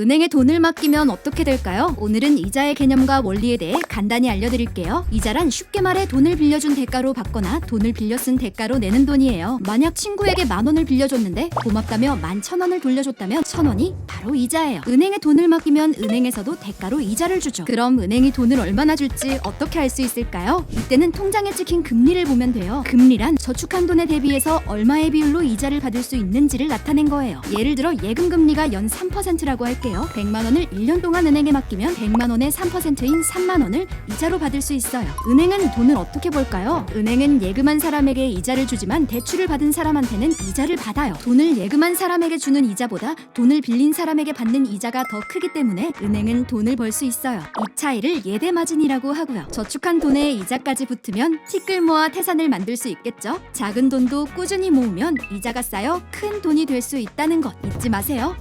은행에 돈을 맡기면 어떻게 될까요? 오늘은 이자의 개념과 원리에 대해 간단히 알려드릴게요. 이자란 쉽게 말해 돈을 빌려준 대가로 받거나 돈을 빌려 쓴 대가로 내는 돈이에요. 만약 친구에게 만 원을 빌려줬는데 고맙다며 만 천 원을 돌려줬다면 천 원이 바로 이자예요. 은행에 돈을 맡기면 은행에서도 대가로 이자를 주죠. 그럼 은행이 돈을 얼마나 줄지 어떻게 알 수 있을까요? 이때는 통장에 찍힌 금리를 보면 돼요. 금리란 저축한 돈에 대비해서 얼마의 비율로 이자를 받을 수 있는지를 나타낸 거예요. 예를 들어 예금 금리가 연 3%라고 할게요. 100만 원을 1년 동안 은행에 맡기면 100만 원의 3%인 3만 원을 이자로 받을 수 있어요. 은행은 돈을 어떻게 벌까요? 은행은 예금한 사람에게 이자를 주지만 대출을 받은 사람한테는 이자를 받아요. 돈을 예금한 사람에게 주는 이자보다 돈을 빌린 사람 에게 받는 이자가 더 크기 때문에 은행은 돈을 벌 수 있어요. 이 차이를 예대 마진이라고 하고요. 저축한 돈에 이자까지 붙으면 티끌 모아 태산을 만들 수 있겠죠? 작은 돈도 꾸준히 모으면 이자가 쌓여 큰 돈이 될 수 있다는 것 잊지 마세요.